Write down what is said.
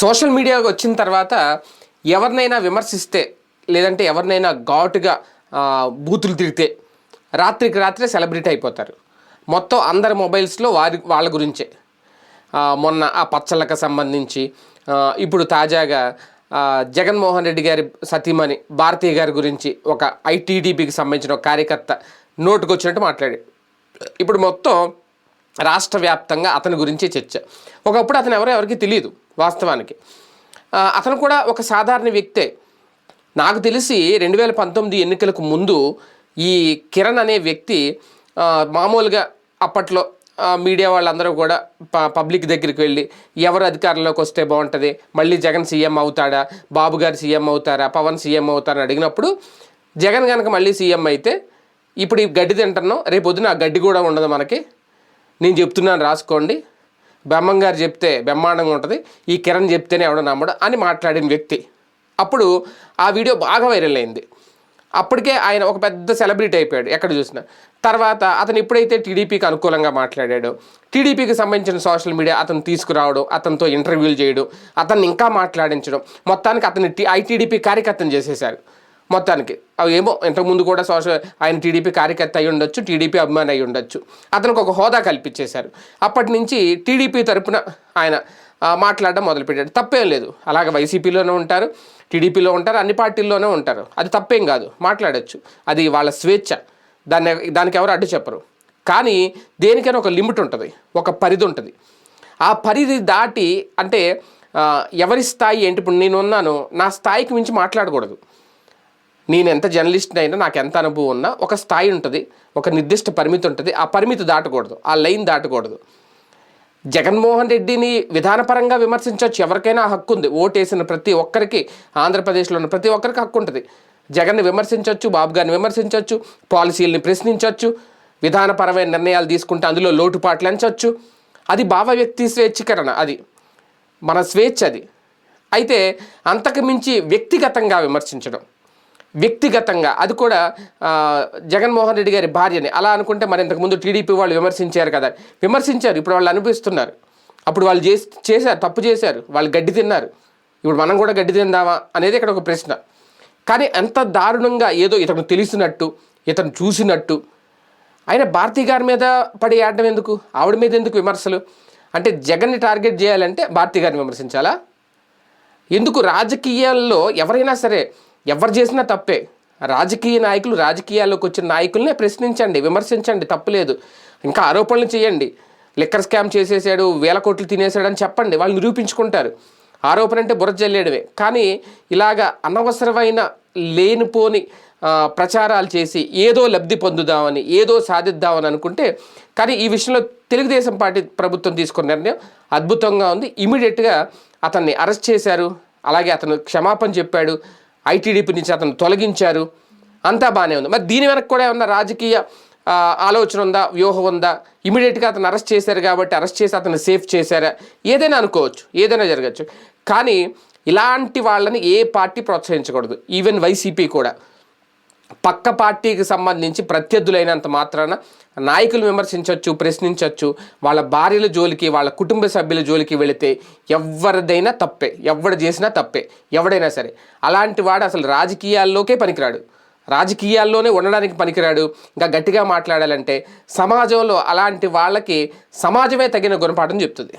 Social media వచ్చిన తర్వాత ఎవరినైనా విమర్శిస్తే లేదంటే ఎవరినైనా ఘాటుగా బూతులు తిరిగితే రాత్రికి రాత్రే సెలబ్రిటీ అయిపోతారు. మొత్తం అందరి మొబైల్స్లో వారి వాళ్ళ గురించే. మొన్న ఆ పచ్చళ్ళకు సంబంధించి ఇప్పుడు తాజాగా జగన్మోహన్ రెడ్డి గారి సతీమణి భారతీయ గారి గురించి ఒక ఐటీడీపీకి సంబంధించిన ఒక కార్యకర్త నోటుకు వచ్చినట్టు మాట్లాడాడు. ఇప్పుడు మొత్తం రాష్ట్ర వ్యాప్తంగా అతని గురించి చర్చ. ఒకప్పుడు అతను ఎవరో ఎవరికి తెలియదు. వాస్తవానికి. అతను కూడా ఒక సాధారణ వ్యక్తే. నాకు తెలిసి రెండు వేల పంతొమ్మిది ఎన్నికలకు ముందు ఈ కిరణ్ అనే వ్యక్తి మామూలుగా అప్పట్లో మీడియా వాళ్ళందరూ కూడా ప పబ్లిక్ దగ్గరికి వెళ్ళి ఎవరు అధికారంలోకి వస్తే బాగుంటుంది? మళ్ళీ జగన్ సీఎం అవుతాడా? బాబు గారు సీఎం అవుతారా? పవన్ సీఎం అవుతారని అడిగినప్పుడు జగన్ కనుక మళ్ళీ సీఎం అయితే ఇప్పుడు ఈ గడ్డి తింటున్నాం రేపు పొద్దున ఆ గడ్డి కూడా ఉండదు మనకి. నేను చెప్తున్నాను రాసుకోండి. బ్రహ్మం గారు చెప్తే బ్రహ్మాండంగా ఉంటుంది ఈ కిరణ్ చెప్తేనే ఎవడో నమ్మడు అని మాట్లాడిన వ్యక్తి. అప్పుడు ఆ వీడియో బాగా వైరల్ అయింది. అప్పటికే ఆయన ఒక పెద్ద సెలబ్రిటీ అయిపోయాడు ఎక్కడ చూసినా. తర్వాత అతను ఎప్పుడైతే టీడీపీకి అనుకూలంగా మాట్లాడాడో టీడీపీకి సంబంధించిన సోషల్ మీడియా అతను తీసుకురావడం అతనితో ఇంటర్వ్యూలు చేయడం అతన్ని ఇంకా మాట్లాడించడం మొత్తానికి అతని టీ ఐటీడీపీ కార్యకర్తను చేసేశారు. మొత్తానికి. అవి ఏమో ఇంతకుముందు కూడా సోషల్ ఆయన టీడీపీ కార్యకర్త అయి ఉండొచ్చు టీడీపీ అభిమాని అయి ఉండొచ్చు. అతనికి ఒక హోదా కల్పించేశారు. అప్పటి నుంచి టీడీపీ తరపున ఆయన మాట్లాడడం మొదలుపెట్టాడు. తప్పేం లేదు. అలాగే వైసీపీలోనే ఉంటారు టీడీపీలో ఉంటారు అన్ని పార్టీల్లోనే ఉంటారు. అది తప్పేం కాదు. మాట్లాడచ్చు. అది వాళ్ళ స్వేచ్ఛ. దాన్ని దానికి ఎవరు అడ్డు చెప్పరు. కానీ దేనికైనా ఒక లిమిట్ ఉంటుంది. ఒక పరిధి ఉంటుంది. ఆ పరిధి దాటి అంటే ఎవరి స్థాయి ఏంటి? ఇప్పుడు నేను ఉన్నాను నా స్థాయికి మించి మాట్లాడకూడదు. నేను ఎంత జర్నలిస్ట్ అయినా నాకు ఎంత అనుభవం ఉన్నా ఒక స్థాయి ఉంటుంది ఒక నిర్దిష్ట పరిమితి ఉంటుంది. ఆ పరిమితి దాటకూడదు ఆ లైన్ దాటకూడదు. జగన్మోహన్ రెడ్డిని విధానపరంగా విమర్శించవచ్చు ఎవరికైనా హక్కు ఉంది. ఓటేసిన ప్రతి ఒక్కరికి ఆంధ్రప్రదేశ్లో ఉన్న ప్రతి ఒక్కరికి హక్కు ఉంటుంది. జగన్ని విమర్శించవచ్చు బాబు గారిని విమర్శించవచ్చు పాలసీలని ప్రశ్నించవచ్చు విధానపరమైన నిర్ణయాలు తీసుకుంటే అందులో లోటుపాట్లు ఎంచవచ్చు అది భావ వ్యక్తి స్వేచ్ఛీకరణ అది. మన స్వేచ్ఛ అది. అయితే అంతకు మించి వ్యక్తిగతంగా విమర్శించడం. వ్యక్తిగతంగా అది కూడా జగన్మోహన్ రెడ్డి గారి భార్యని. అలా అనుకుంటే మరి ఇంతకుముందు టీడీపీ వాళ్ళు విమర్శించారు కదా. విమర్శించారు. ఇప్పుడు వాళ్ళు అనిపిస్తున్నారు అప్పుడు వాళ్ళు చేసి చేశారు తప్పు చేశారు. వాళ్ళు గడ్డి తిన్నారు. ఇప్పుడు మనం కూడా గడ్డి తిందామా అనేది ఇక్కడ ఒక ప్రశ్న. కానీ ఎంత దారుణంగా ఏదో ఇతను తెలిసినట్టు ఇతను చూసినట్టు. ఆయన భారతీ గారి మీద పడి ఆడడం ఎందుకు? ఆవిడ మీద ఎందుకు విమర్శలు? అంటే జగన్ని టార్గెట్ చేయాలంటే భారతీ గారిని విమర్శించాలా? ఎందుకు రాజకీయాల్లో ఎవరైనా సరే ఎవరు చేసినా తప్పే. రాజకీయ నాయకులు రాజకీయాల్లోకి వచ్చిన నాయకులనే ప్రశ్నించండి విమర్శించండి తప్పులేదు ఇంకా ఆరోపణలు చేయండి. లిక్కర్ స్కామ్ చేసేసాడు వేల కోట్లు తినేసాడు అని చెప్పండి వాళ్ళు నిరూపించుకుంటారు. ఆరోపణ అంటే బుర్ర జల్లేయడమే. కానీ ఇలాగ అనవసరమైన లేనిపోని ప్రచారాలు చేసి ఏదో లబ్ధి పొందుదామని ఏదో సాధిద్దామని అనుకుంటే కానీ ఈ విషయంలో తెలుగుదేశం పార్టీ ప్రభుత్వం తీసుకున్న నిర్ణయం అద్భుతంగా ఉంది. ఇమీడియట్గా అతన్ని అరెస్ట్ చేశారు. అలాగే అతను క్షమాపణ చెప్పాడు. ఐటీడీపీ నుంచి అతను తొలగించారు. అంతా బాగానే ఉంది. మరి దీని వెనక కూడా ఏమన్నా రాజకీయ ఆలోచన ఉందా? వ్యూహం ఉందా? ఇమీడియట్గా అతను అరెస్ట్ చేశారు కాబట్టి అరెస్ట్ చేసి అతను సేఫ్ చేశారా? ఏదైనా అనుకోవచ్చు. ఏదైనా జరగచ్చు. కానీ ఇలాంటి వాళ్ళని ఏ పార్టీ ప్రోత్సహించకూడదు. ఈవెన్ వైసీపీ కూడా. పక్క పార్టీకి సంబంధించి ప్రత్యర్థులైనంత మాత్రాన నాయకులు విమర్శించవచ్చు ప్రశ్నించవచ్చు వాళ్ళ భార్యల జోలికి వాళ్ళ కుటుంబ సభ్యుల జోలికి వెళితే ఎవరిదైనా తప్పే. ఎవడు చేసినా తప్పే. ఎవడైనా సరే. అలాంటి వాడు అసలు రాజకీయాల్లోకే పనికిరాడు. రాజకీయాల్లోనే ఉండడానికి పనికిరాడు. ఇంకా గట్టిగా మాట్లాడాలంటే సమాజంలో అలాంటి వాళ్ళకి సమాజమే తగిన గుణపాఠం చెప్తుంది.